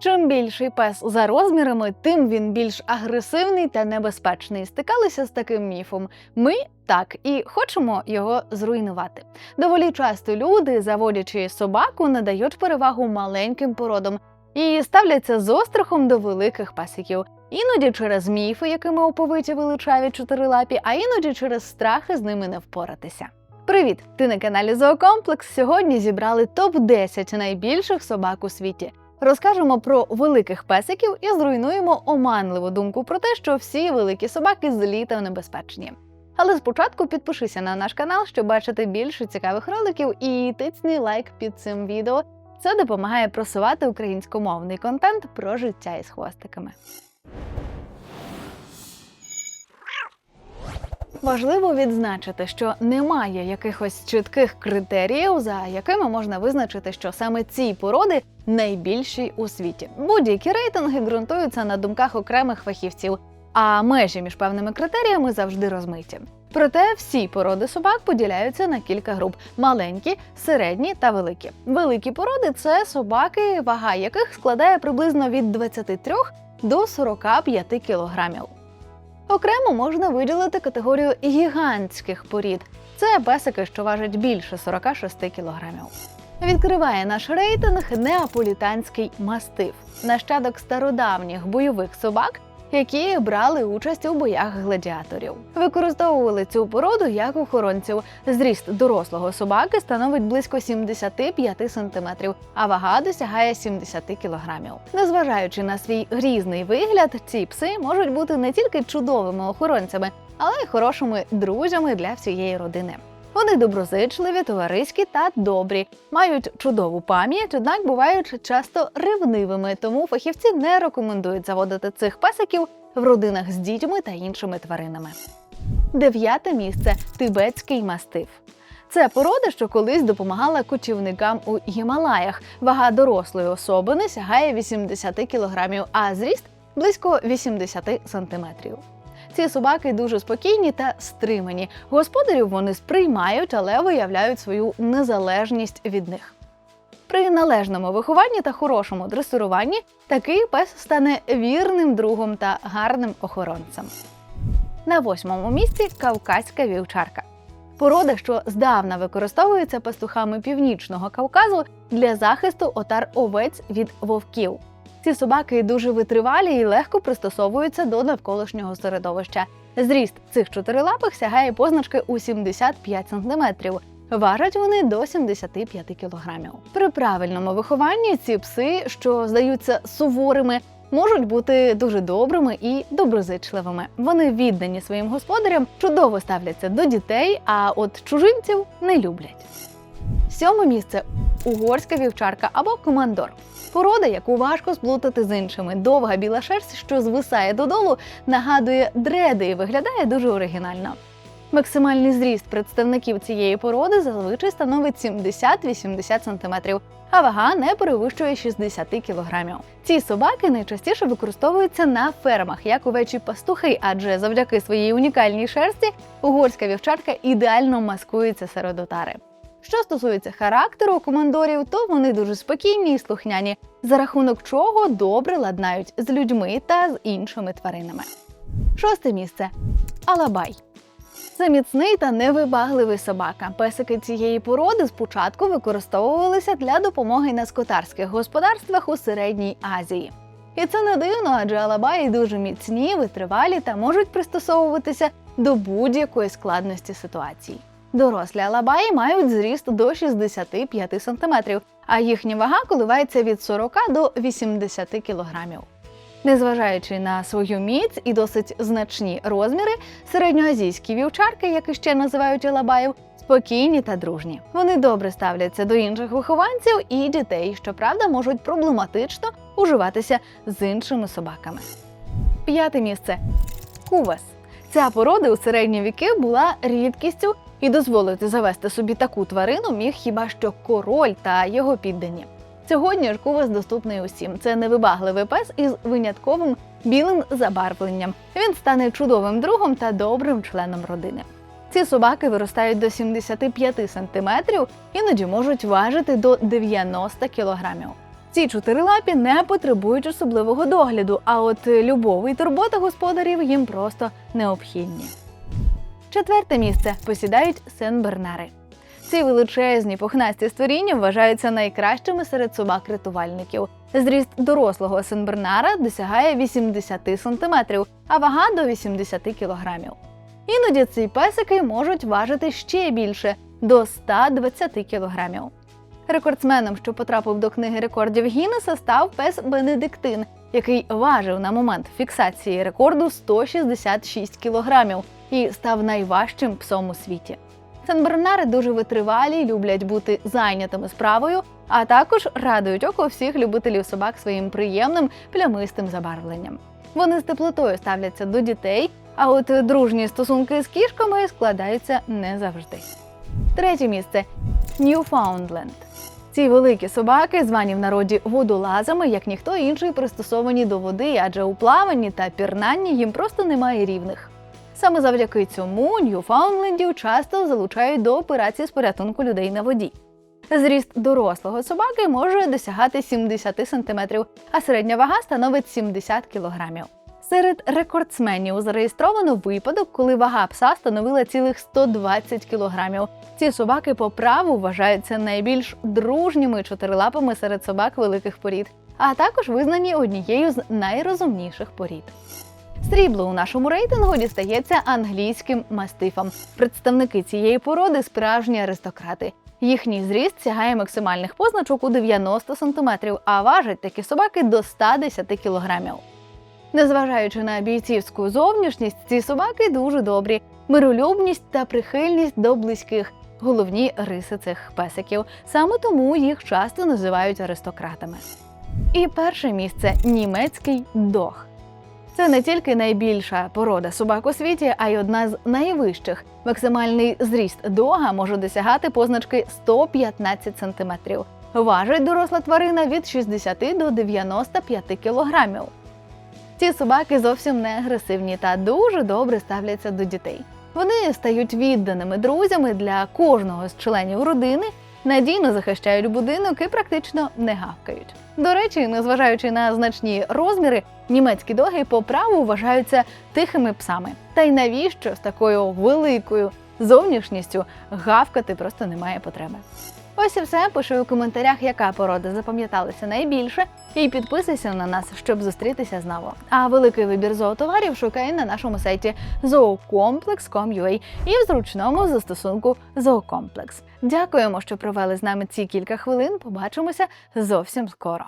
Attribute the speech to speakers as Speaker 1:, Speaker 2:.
Speaker 1: Чим більший пес за розмірами, тим він більш агресивний та небезпечний. Стикалися з таким міфом. Ми так і хочемо його зруйнувати. Доволі часто люди, заводячи собаку, надають перевагу маленьким породам і ставляться з острахом до великих песиків. Іноді через міфи, якими оповиті величаві чотирилапі, а іноді через страхи з ними не впоратися. Привіт! Ти на каналі Зоокомплекс. Сьогодні зібрали топ 10 найбільших собак у світі. Розкажемо про великих песиків і зруйнуємо оманливу думку про те, що всі великі собаки злі та небезпечні. Але спочатку підпишися на наш канал, щоб бачити більше цікавих роликів, і тицни лайк під цим відео. Це допомагає просувати українськомовний контент про життя із хвостиками. Важливо відзначити, що немає якихось чітких критеріїв, за якими можна визначити, що саме ці породи найбільші у світі. Будь-які рейтинги ґрунтуються на думках окремих фахівців, а межі між певними критеріями завжди розмиті. Проте всі породи собак поділяються на кілька груп: маленькі, середні та великі. Великі породи це собаки, вага яких складає приблизно від 23 до 45 кілограмів. Окремо можна виділити категорію гігантських порід. Це песики, що важать більше 46 кілограмів. Відкриває наш рейтинг неаполітанський мастиф, нащадок стародавніх бойових собак, які брали участь у боях гладіаторів. Використовували цю породу як охоронців. Зріст дорослого собаки становить близько 75 см, а вага досягає 70 кг. Незважаючи на свій грізний вигляд, ці пси можуть бути не тільки чудовими охоронцями, але й хорошими друзями для всієї родини. Вони доброзичливі, товариські та добрі, мають чудову пам'ять, однак бувають часто ревнивими, тому фахівці не рекомендують заводити цих песиків в родинах з дітьми та іншими тваринами. Дев'яте місце тибетський мастиф. Це порода, що колись допомагала кочівникам у Гімалаях. Вага дорослої особини сягає 80 кг, а зріст близько 80 сантиметрів. Ці собаки дуже спокійні та стримані. Господарів вони сприймають, але виявляють свою незалежність від них. При належному вихованні та хорошому дресируванні такий пес стане вірним другом та гарним охоронцем. На восьмому місці кавказька вівчарка. Порода, що здавна використовується пастухами північного Кавказу для захисту отар овець від вовків. Ці собаки дуже витривалі і легко пристосовуються до навколишнього середовища. Зріст цих чотирилапих сягає позначки у 75 см. Важать вони до 75 кілограмів. При правильному вихованні ці пси, що здаються суворими, можуть бути дуже добрими і доброзичливими. Вони віддані своїм господарям, чудово ставляться до дітей, а от чужинців не люблять. Сьоме місце угорська вівчарка або командор. Порода, яку важко сплутати з іншими. Довга біла шерсть, що звисає додолу, нагадує дреди і виглядає дуже оригінально. Максимальний зріст представників цієї породи зазвичай становить 70-80 см, а вага не перевищує 60 кг. Ці собаки найчастіше використовуються на фермах як овечі пастухи, адже завдяки своїй унікальній шерсті угорська вівчарка ідеально маскується серед отари. Що стосується характеру командорів, то вони дуже спокійні і слухняні, за рахунок чого добре ладнають з людьми та з іншими тваринами. Шосте місце Алабай. Це міцний та невибагливий собака. Песики цієї породи спочатку використовувалися для допомоги на скотарських господарствах у середній Азії. І це не дивно, адже алабаї дуже міцні, витривалі та можуть пристосовуватися до будь-якої складності ситуації. Дорослі алабаї мають зріст до 65 см, а їхня вага коливається від 40 до 80 кг. Незважаючи на свою міць і досить значні розміри, середньоазійські вівчарки, як іще називають алабаїв, спокійні та дружні. Вони добре ставляться до інших вихованців і дітей, щоправда, можуть проблематично уживатися з іншими собаками. П'яте місце кувас. Ця порода у середні віки була рідкістю і дозволити завести собі таку тварину міг хіба що король та його піддані. Сьогодні ж кувас доступний усім. Це невибагливий пес із винятковим білим забарвленням. Він стане чудовим другом та добрим членом родини. Ці собаки виростають до 75 см, іноді можуть важити до 90 кілограмів. Ці чотирилапі не потребують особливого догляду, а от любов і турбота господарів їм просто необхідні. Четверте місце посідають сен-бернари. Ці величезні пухнасті створіння вважаються найкращими серед собак-рятувальників. Зріст дорослого сенбернара досягає 80 см, а вага до 80 кг. Іноді ці песики можуть важити ще більше до 120 кг. Рекордсменом, що потрапив до книги рекордів Гіннеса, став пес Бенедиктин, який важив на момент фіксації рекорду 166 кг і став найважчим псом у світі. Сенбернари дуже витривалі, люблять бути зайнятими справою, а також радують око всіх любителів собак своїм приємним плямистим забарвленням. Вони з теплотою ставляться до дітей, а от дружні стосунки з кішками складаються не завжди. Третє місце Ньюфаундленд. Ці великі собаки, звані в народі водолазами, як ніхто інший, пристосовані до води, адже у плаванні та пірнанні їм просто немає рівних. Саме завдяки цьому Ньюфаундлендів часто залучають до операцій з порятунку людей на воді. Зріст дорослого собаки може досягати 70 см, а середня вага становить 70 кг. Серед рекордсменів зареєстровано випадок, коли вага пса становила цілих 120 кг. Ці собаки по праву вважаються найбільш дружніми чотирилапами серед собак великих порід, а також визнані однією з найрозумніших порід. Срібло у нашому рейтингу дістається англійським мастифам. Представники цієї породи справжні аристократи. Їхній зріст сягає максимальних позначок у 90 см, а важать такі собаки до 110 кг. Незважаючи на бійцівську зовнішність, ці собаки дуже добрі, миролюбність та прихильність до близьких головні риси цих песиків. Саме тому їх часто називають аристократами. І перше місце німецький дог. Це не тільки найбільша порода собак у світі, а й одна з найвищих. Максимальний зріст дога може досягати позначки 115 см. Важить доросла тварина від 60 до 95 кілограмів. Ці собаки зовсім не агресивні та дуже добре ставляться до дітей. Вони стають відданими друзями для кожного з членів родини, надійно захищають будинок і практично не гавкають. До речі, незважаючи на значні розміри, німецькі доги по праву вважаються тихими псами. Та й навіщо з такою великою зовнішністю гавкати просто немає потреби. Ось і все. Пиши у коментарях, яка порода запам'яталася найбільше, і підписуйся на нас, щоб зустрітися знову. А великий вибір зоотоварів шукай на нашому сайті zoocomplex.com.ua і в зручному застосунку Зоокомплекс. Дякуємо, що провели з нами ці кілька хвилин. Побачимося зовсім скоро.